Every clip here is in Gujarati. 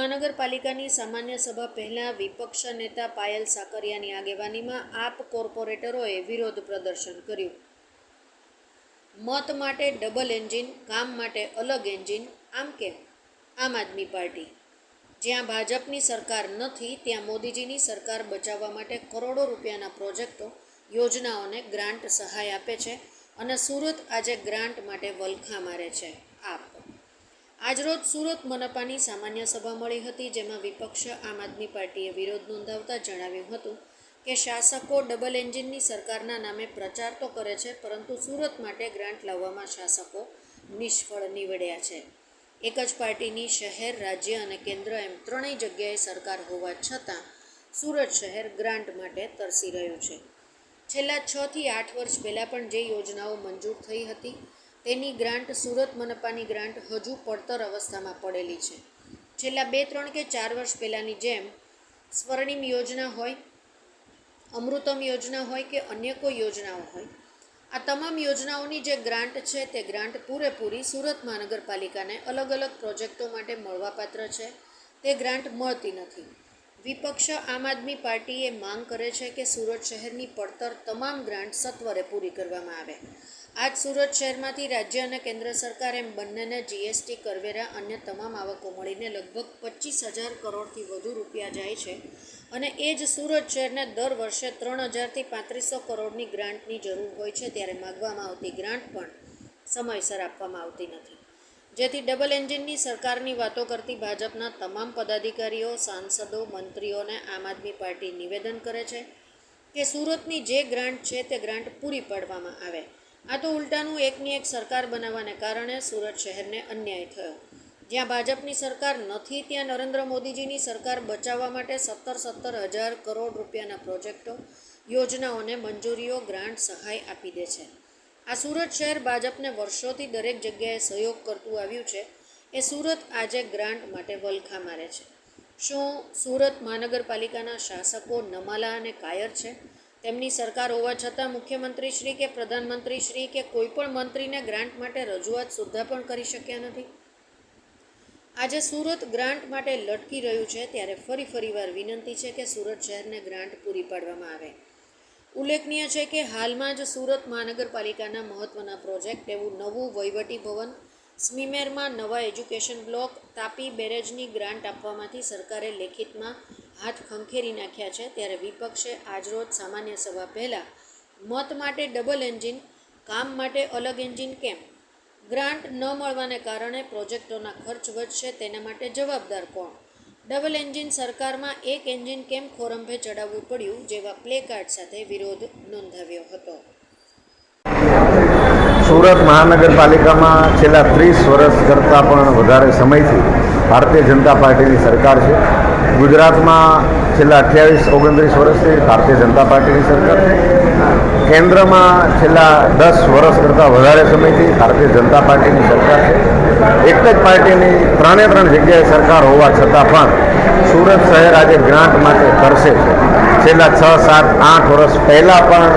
મહાનગરપાલિકાની સામાન્ય સભા પહેલાં વિપક્ષ નેતા પાયલ સાકરિયાની આગેવાનીમાં આપ કોર્પોરેટરોએ વિરોધ પ્રદર્શન કર્યું. મત માટે ડબલ એન્જિન, કામ માટે અલગ એન્જિન, આમ કેમ? આમ આદમી પાર્ટી. જ્યાં ભાજપની સરકાર નથી, ત્યાં મોદીજીની સરકાર બચાવવા માટે કરોડો રૂપિયાના પ્રોજેક્ટો, યોજનાઓને ગ્રાન્ટ સહાય આપે છે અને સુરત આજે ગ્રાન્ટ માટે વલખા મારે છે. આજરોજ સુરત મનપાની સામાન્ય સભા મળી હતી, જેમાં વિપક્ષ આમ આદમી પાર્ટીએ વિરોધ નોંધાવતા જણાવ્યું હતું કે શાસકો ડબલ એન્જિનની સરકારના નામે પ્રચાર તો કરે છે, પરંતુ સુરત માટે ગ્રાન્ટ લાવવામાં શાસકો નિષ્ફળ નીવડ્યા છે. એક જ પાર્ટીની શહેર, રાજ્ય અને કેન્દ્ર એમ ત્રણેય જગ્યાએ સરકાર હોવા છતાં સુરત શહેર ગ્રાન્ટ માટે તરસી રહ્યું છે. છેલ્લા છથી આઠ વર્ષ પહેલાં પણ જે યોજનાઓ મંજૂર થઈ હતી તેની ગ્રાન્ટ સુરત મનપાની ગ્રાન્ટ હજુ પડતર અવસ્થામાં પડેલી છે. છેલ્લા બે, ત્રણ કે ચાર વર્ષ પહેલાંની જેમ સ્વર્ણિમ યોજના હોય, અમૃતમ યોજના હોય કે અન્ય કોઈ યોજનાઓ હોય, આ તમામ યોજનાઓની જે ગ્રાન્ટ છે તે ગ્રાન્ટ પૂરેપૂરી સુરત મહાનગરપાલિકાને અલગ અલગ પ્રોજેક્ટો માટે મળવાપાત્ર છે. તે ગ્રાન્ટ મળતી નથી. વિપક્ષ આમ આદમી પાર્ટીએ માંગ કરે છે કે સુરત શહેરની પડતર તમામ ગ્રાન્ટ સત્વરે પૂરી કરવામાં આવે. આજ સુરત શહેરમાંથી રાજ્ય અને કેન્દ્ર સરકાર એમ બંનેને જીએસટી કરવેરા અન્ય તમામ આવકો મળીને લગભગ પચીસ હજાર કરોડથી વધુ રૂપિયા જાય છે. અને એ જ સુરત શહેરને દર વર્ષે ત્રણ હજારથી પાંત્રીસો કરોડની ગ્રાન્ટની જરૂર હોય છે ત્યારે માગવામાં આવતી ગ્રાન્ટ પણ સમયસર આપવામાં આવતી નથી. જેથી ડબલ એન્જિનની સરકારની વાતો કરતી ભાજપના તમામ પદાધિકારીઓ, સાંસદો, મંત્રીઓને આમ આદમી પાર્ટી નિવેદન કરે છે કે સુરતની જે ગ્રાન્ટ છે તે ગ્રાન્ટ પૂરી પાડવામાં આવે. આ તો ઉલટાનું એકની એક સરકાર બનાવવાને કારણે સુરત શહેરને અન્યાય થયો. જ્યાં ભાજપની સરકાર નથી, ત્યાં નરેન્દ્ર મોદીજીની સરકાર બચાવવા માટે સત્તર સત્તર હજાર કરોડ રૂપિયાના પ્રોજેક્ટો, યોજનાઓને મંજૂરીઓ ગ્રાન્ટ સહાય આપી દે છે. આ સુરત શહેર ભાજપને વર્ષોથી દરેક જગ્યાએ સહયોગ કરતું આવ્યું છે, એ સુરત આજે ગ્રાન્ટ માટે વલખા મારે છે. શું સુરત મહાનગરપાલિકાના શાસકો નમાલા અને કાયર છે? તેમની સરકાર હોવા છતાં મુખ્યમંત્રી શ્રી કે પ્રધાનમંત્રી શ્રી કે કોઈ પણ મંત્રીને ગ્રાન્ટ માટે રજૂઆત સુદ્ધા પણ કરી શક્યા નથી. આજે સુરત ગ્રાન્ટ માટે લટકી રહ્યું છે ત્યારે ફરી ફરીવાર વિનંતી છે કે સુરત શહેરને ગ્રાન્ટ પૂરી પાડવામાં આવે. ઉલ્લેખનીય છે કે હાલમાં જ સુરત મહાનગરપાલિકાના મહત્ત્વના પ્રોજેક્ટ એવું નવું વહીવટી ભવન, સ્મીમેરમાં નવા એજ્યુકેશન બ્લોક, તાપી બેરેજની ગ્રાન્ટ આપવામાંથી સરકારે લેખિતમાં હાથ ખંખેરી નાખ્યા છે ત્યારે વિપક્ષે આજરોજ સામાન્ય સભા પહેલાં મત માટે ડબલ એન્જિન કામ માટે અલગ એન્જિન કેમ? ગ્રાન્ટ ન મળવાને કારણે પ્રોજેક્ટોના ખર્ચ વધશે તેના માટે જવાબદાર કોણ? ડબલ એન્જિન સરકારમાં એક એન્જિન કેમ ખોરંભે ચડાવવું પડ્યું જેવા પ્લે કાર્ડ સાથે વિરોધ નોંધાવ્યો હતો. સુરત મહાનગરપાલિકામાં છેલ્લા ત્રીસ વર્ષ કરતાં પણ વધારે સમયથી ભારતીય જનતા પાર્ટીની સરકાર છે. ગુજરાતમાં છેલ્લા અઠ્યાવીસ, ઓગણત્રીસ વર્ષથી ભારતીય જનતા પાર્ટીની સરકાર છે. કેન્દ્રમાં છેલ્લા દસ વર્ષ કરતાં વધારે સમયથી ભારતીય જનતા પાર્ટીની સરકાર છે. એક જ પાર્ટીની ત્રણે ત્રણ જગ્યાએ સરકાર હોવા છતાં પણ સુરત શહેર આજે ગ્રાન્ટ માટે કરશે છે. છેલ્લા છ, સાત, આઠ વર્ષ પહેલાં પણ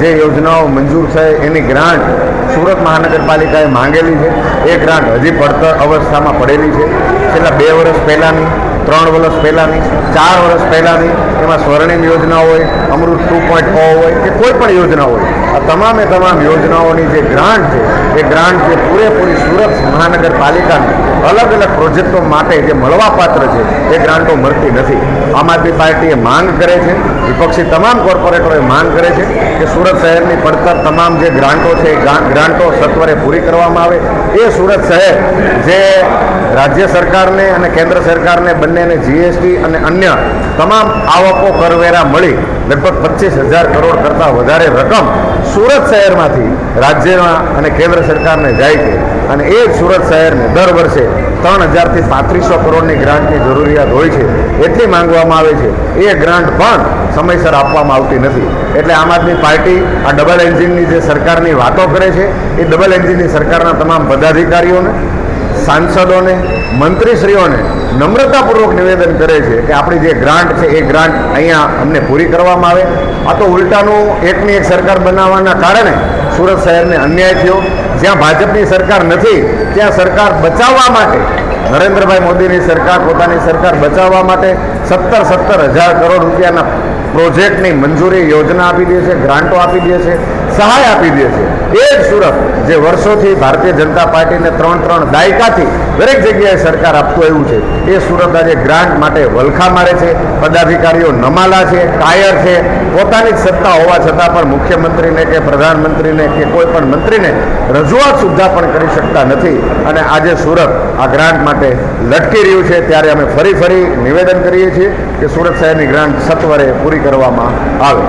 જે યોજનાઓ મંજૂર થઈ એની ગ્રાન્ટ સુરત મહાનગરપાલિકાએ માંગેલી છે. એ ગ્રાન્ટ હજી પડતર અવસ્થામાં પડેલી છે. છેલ્લા બે વર્ષ પહેલાંની ત્રણ વર્ષ પહેલાંની, ચાર વર્ષ પહેલાંની એમાં સ્વર્ણિમ યોજના હોય, અમૃત ટુ પોઈન્ટ હોય, કે કોઈ પણ યોજના હોય, આ તમામે તમામ યોજનાઓની જે ગ્રાન્ટ છે, એ ગ્રાન્ટ જે પૂરેપૂરી સુરત મહાનગરપાલિકાને અલગ અલગ પ્રોજેક્ટો માટે જે મળવાપાત્ર છે, એ ગ્રાન્ટો મળતી નથી. આમ આદમી પાર્ટીએ માંગ કરે છે, વિપક્ષી તમામ કોર્પોરેટરોએ માંગ કરે છે કે સુરત શહેરની પડતર તમામ જે ગ્રાન્ટો છે, એ ગ્રાન્ટો સત્વરે પૂરી કરવામાં આવે. એ સુરત શહેર જે રાજ્ય સરકારને અને કેન્દ્ર સરકારને બંનેને જીએસટી અને અન્ય તમામ આવકો કરવેરા મળી લગભગ પચીસ હજાર કરોડ કરતાં વધારે રકમ સુરત શહેરમાંથી રાજ્યમાં અને કેન્દ્ર સરકારને જાય છે. અને એ સુરત શહેરને દર વર્ષે ત્રણ હજારથી પાંત્રીસો કરોડની ગ્રાન્ટની જરૂરિયાત હોય છે એટલી માંગવામાં આવે છે. એ ગ્રાન્ટ પણ સમયસર આપવામાં આવતી નથી. એટલે આમ આદમી પાર્ટી આ ડબલ એન્જિનની જે સરકારની વાતો કરે છે, એ ડબલ એન્જિનની સરકારના તમામ પદાધિકારીઓને સાંસદોને, મંત્રીશ્રીઓને નમ્રતાપૂર્વક નિવેદન કરે છે કે આપણી જે ગ્રાન્ટ છે, એ ગ્રાન્ટ અહીંયા અમને પૂરી કરવામાં આવે. આ તો ઉલટાનું એકની એક સરકાર બનાવવાના કારણે સુરત શહેરને અન્યાય થયો. જ્યાં ભાજપની સરકાર નથી, ત્યાં સરકાર બચાવવા માટે, નરેન્દ્રભાઈ મોદીની સરકાર, પોતાની સરકાર બચાવવા માટે સત્તર સત્તર હજાર કરોડ રૂપિયાના પ્રોજેક્ટની મંજૂરી યોજના આપી દે છે, ગ્રાન્ટો આપી દે છે. સહાય આપી દે છે. એ જ સુરત જે વર્ષોથી ભારતીય જનતા પાર્ટીને ત્રણ ત્રણ દાયકાથી દરેક જગ્યાએ સરકાર આપતું આવ્યું છે. એ સુરત આજે ગ્રાન્ટ માટે વલખા મારે છે, પદાધિકારીઓ નમાલા છે, કાયર છે. પોતાની જ સત્તા હોવા છતાં પણ મુખ્યમંત્રીને કે પ્રધાનમંત્રીને કે કોઈ પણ મંત્રીને રજૂઆત સુદ્ધા પણ કરી શકતા નથી. અને આજે સુરત આ ગ્રાન્ટ માટે લટકી રહ્યું છે. ત્યારે અમે ફરી ફરી નિવેદન કરીએ છીએ કે સુરત શહેરની ગ્રાન્ટ સત્વરે પૂરી કરવામાં આવે.